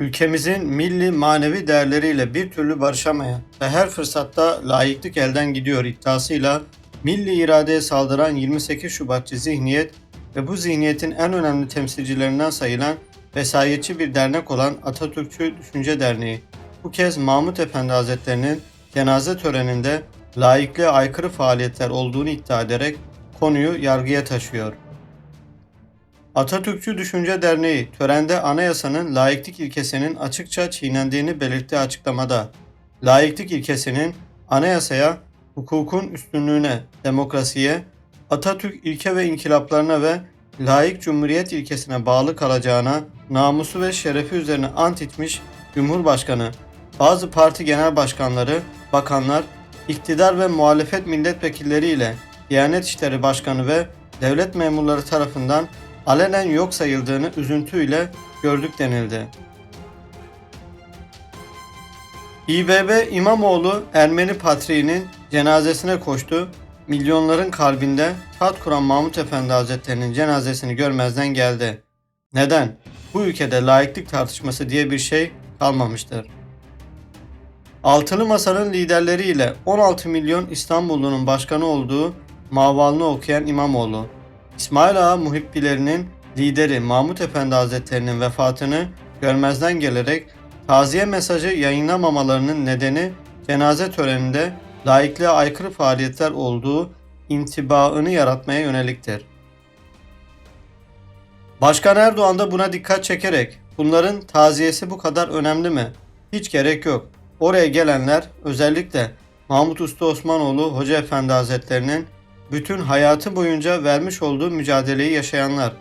Ülkemizin milli manevi değerleriyle bir türlü barışamayan ve her fırsatta layıklık elden gidiyor iddiasıyla milli iradeye saldıran 28 Şubatçı zihniyet ve bu zihniyetin en önemli temsilcilerinden sayılan vesayetçi bir dernek olan Atatürkçü Düşünce Derneği bu kez Mahmut Efendi Hazretlerinin cenaze töreninde laikliğe aykırı faaliyetler olduğunu iddia ederek konuyu yargıya taşıyor. Atatürkçü Düşünce Derneği törende anayasanın laiklik ilkesinin açıkça çiğnendiğini belirttiği açıklamada, laiklik ilkesinin anayasaya, hukukun üstünlüğüne, demokrasiye, Atatürk ilke ve inkılaplarına ve laik cumhuriyet ilkesine bağlı kalacağına namusu ve şerefi üzerine ant içmiş Cumhurbaşkanı, bazı parti genel başkanları, bakanlar, iktidar ve muhalefet milletvekilleri ile Diyanet İşleri Başkanı ve devlet memurları tarafından alenen yok sayıldığını üzüntüyle gördük denildi. İBB İmamoğlu Ermeni patriğinin cenazesine koştu. Milyonların kalbinde taht kuran Mahmut Efendi Hazretleri'nin cenazesini görmezden geldi. Neden? Bu ülkede laiklik tartışması diye bir şey kalmamıştır. Altılı Masa'nın liderleriyle 16 milyon İstanbullunun başkanı olduğu Mavalını okuyan İmamoğlu, İsmail Ağa muhibbilerinin lideri Mahmut Efendi Hazretlerinin vefatını görmezden gelerek taziye mesajı yayınlamamalarının nedeni cenaze töreninde laikliğe aykırı faaliyetler olduğu intibaını yaratmaya yöneliktir. Başkan Erdoğan da buna dikkat çekerek bunların taziyesi bu kadar önemli mi? Hiç gerek yok. Oraya gelenler özellikle Mahmut Usta Osmanoğlu Hoca Efendi Hazretlerinin bütün hayatı boyunca vermiş olduğu mücadeleyi yaşayanlar,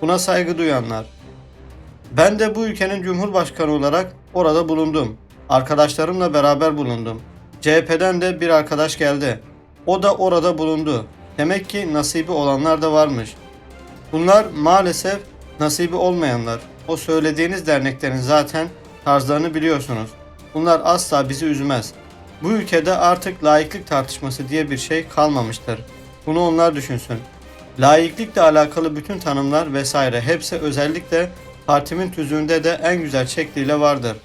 buna saygı duyanlar. Ben de bu ülkenin Cumhurbaşkanı olarak orada bulundum. Arkadaşlarımla beraber bulundum. CHP'den de bir arkadaş geldi. O da orada bulundu. Demek ki nasibi olanlar da varmış. Bunlar maalesef nasibi olmayanlar. O söylediğiniz derneklerin zaten tarzlarını biliyorsunuz. Bunlar asla bizi üzmez. Bu ülkede artık laiklik tartışması diye bir şey kalmamıştır. Bunu onlar düşünsün. Laiklikle alakalı bütün tanımlar vesaire hepsi özellikle partimin tüzüğünde de en güzel şekliyle vardır.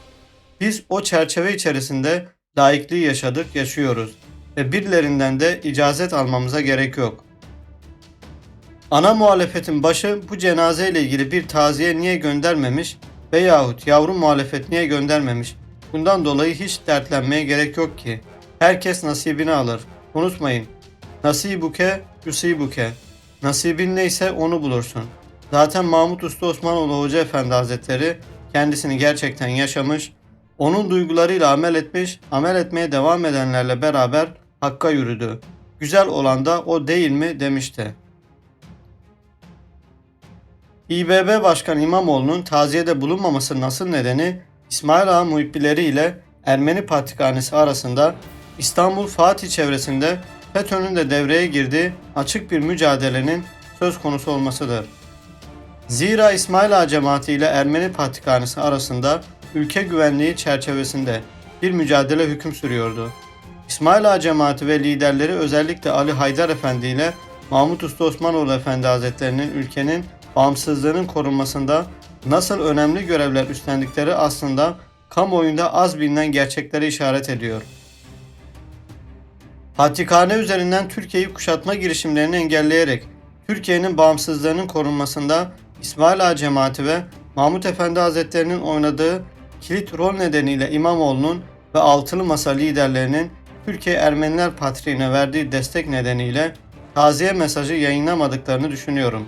Biz o çerçeve içerisinde laikliği yaşadık, yaşıyoruz ve birilerinden de icazet almamıza gerek yok. Ana muhalefetin başı bu cenazeyle ilgili bir taziye niye göndermemiş veyahut yavru muhalefet niye göndermemiş? Bundan dolayı hiç dertlenmeye gerek yok ki. Herkes nasibini alır. Unutmayın. Nasibuke, yusibuke. Nasibin neyse onu bulursun. Zaten Mahmut Usta Osmanoğlu Hoca Efendi Hazretleri kendisini gerçekten yaşamış, onun duygularıyla amel etmiş, amel etmeye devam edenlerle beraber Hakk'a yürüdü. Güzel olan da o değil mi demişti. İBB Başkanı İmamoğlu'nun taziyede bulunmaması nasıl nedeni İsmail Ağa muhibbileri ile Ermeni Patrikhanesi arasında İstanbul Fatih çevresinde FETÖ'nün de devreye girdiği açık bir mücadelenin söz konusu olmasıdır. Zira İsmail Ağa cemaati ile Ermeni Patrikhanesi arasında ülke güvenliği çerçevesinde bir mücadele hüküm sürüyordu. İsmail Ağa cemaati ve liderleri özellikle Ali Haydar Efendi ile Mahmut Usta Osmanoğlu Efendi Hazretlerinin ülkenin bağımsızlığının korunmasında nasıl önemli görevler üstlendikleri aslında kamuoyunda az bilinen gerçeklere işaret ediyor. Patrikhane üzerinden Türkiye'yi kuşatma girişimlerini engelleyerek Türkiye'nin bağımsızlığının korunmasında İsmail Ağa cemaati ve Mahmut Efendi Hazretlerinin oynadığı kilit rol nedeniyle İmamoğlu'nun ve Altılı Masa liderlerinin Türkiye Ermeniler Patriğine verdiği destek nedeniyle taziye mesajı yayınlamadıklarını düşünüyorum.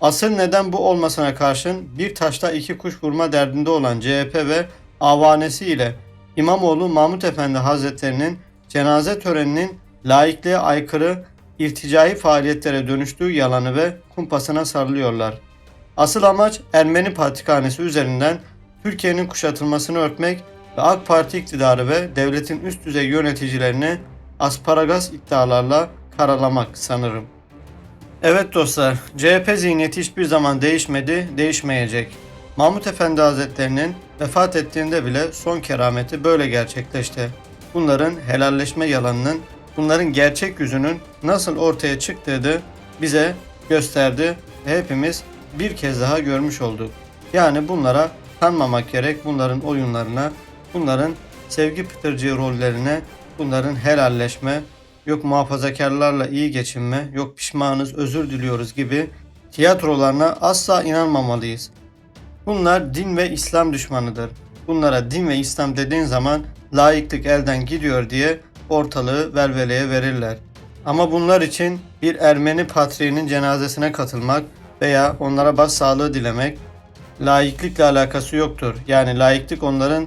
Asıl neden bu olmasına karşın bir taşla iki kuş vurma derdinde olan CHP ve avanesi ile İmamoğlu Mahmut Efendi Hazretlerinin cenaze töreninin laikliğe aykırı irticai faaliyetlere dönüştüğü yalanı ve kumpasına sarılıyorlar. Asıl amaç Ermeni Patrikhanesi üzerinden Türkiye'nin kuşatılmasını örtmek ve AK Parti iktidarı ve devletin üst düzey yöneticilerini asparagas iddialarla karalamak sanırım. Evet dostlar, CHP zihniyeti hiçbir zaman değişmedi, değişmeyecek. Mahmut Efendi Hazretlerinin vefat ettiğinde bile son kerameti böyle gerçekleşti. Bunların helalleşme yalanının, bunların gerçek yüzünün nasıl ortaya çıktığını bize gösterdi ve hepimiz bir kez daha görmüş olduk. Yani bunlara kanmamak gerek bunların oyunlarına, bunların sevgi pıtırcığı rollerine, bunların helalleşme, yok muhafazakarlarla iyi geçinme, yok pişmanız özür diliyoruz gibi tiyatrolarına asla inanmamalıyız. Bunlar din ve İslam düşmanıdır. Bunlara din ve İslam dediğin zaman laiklik elden gidiyor diye ortalığı velveleye verirler. Ama bunlar için bir Ermeni patriğinin cenazesine katılmak veya onlara başsağlığı dilemek laiklikle alakası yoktur. Yani laiklik onların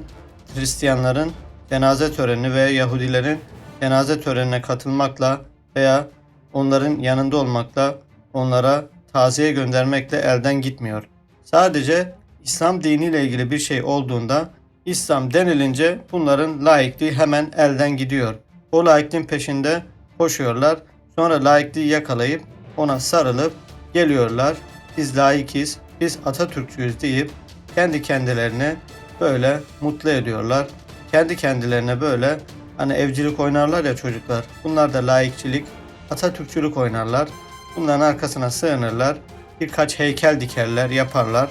Hristiyanların cenaze töreni veya Yahudilerin cenaze törenine katılmakla veya onların yanında olmakla onlara taziye göndermekle elden gitmiyor. Sadece İslam diniyle ilgili bir şey olduğunda İslam denilince bunların laikliği hemen elden gidiyor. O laikliğin peşinde koşuyorlar. Sonra laikliği yakalayıp ona sarılıp geliyorlar. Biz laikiz, biz Atatürkçüyüz deyip kendi kendilerini böyle mutlu ediyorlar. Kendi kendilerine böyle hani evcilik oynarlar ya çocuklar. Bunlar da laikçilik, Atatürkçülük oynarlar. Bunların arkasına sığınırlar. Birkaç heykel dikerler, yaparlar.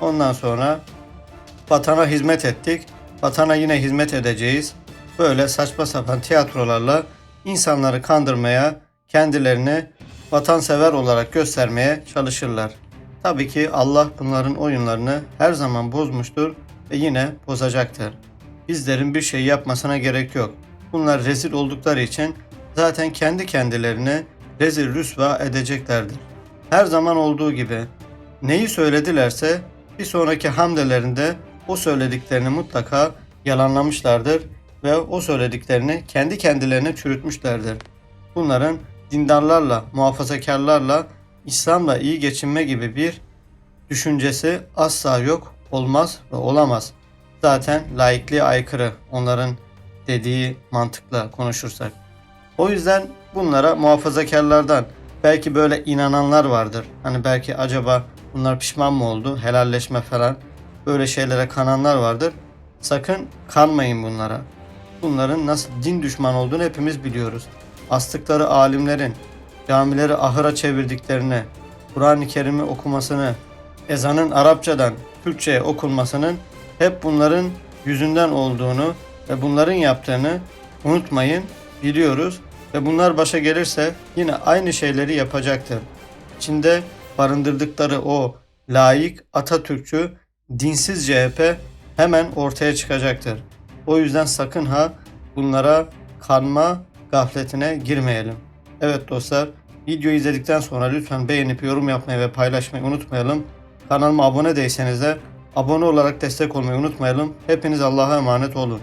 Ondan sonra vatana hizmet ettik. Vatana yine hizmet edeceğiz. Böyle saçma sapan tiyatrolarla insanları kandırmaya, kendilerini vatansever olarak göstermeye çalışırlar. Tabii ki Allah bunların oyunlarını her zaman bozmuştur ve yine bozacaktır. Bizlerin bir şey yapmasına gerek yok. Bunlar rezil oldukları için zaten kendi kendilerini rezil rüsva edeceklerdir. Her zaman olduğu gibi neyi söyledilerse bir sonraki hamlelerinde o söylediklerini mutlaka yalanlamışlardır ve o söylediklerini kendi kendilerine çürütmüşlerdir. Bunların dindarlarla, muhafazakarlarla, İslam'la iyi geçinme gibi bir düşüncesi asla yok, olmaz ve olamaz. Zaten laikliğe aykırı onların dediği mantıkla konuşursak. O yüzden bunlara muhafazakarlardan belki böyle inananlar vardır. Hani belki acaba bunlar pişman mı oldu? Helalleşme falan. Böyle şeylere kananlar vardır. Sakın kanmayın bunlara. Bunların nasıl din düşmanı olduğunu hepimiz biliyoruz. Astıkları alimlerin camileri ahıra çevirdiklerini, Kur'an-ı Kerim'i okumasını, ezanın Arapçadan Türkçe'ye okunmasının hep bunların yüzünden olduğunu ve bunların yaptığını unutmayın, biliyoruz ve bunlar başa gelirse yine aynı şeyleri yapacaktır. İçinde barındırdıkları o layık Atatürkçü dinsiz CHP hemen ortaya çıkacaktır. O yüzden sakın ha bunlara kanma gafletine girmeyelim. Evet dostlar videoyu izledikten sonra lütfen beğenip yorum yapmayı ve paylaşmayı unutmayalım. Kanalıma abone değilseniz de abone olarak destek olmayı unutmayalım. Hepiniz Allah'a emanet olun.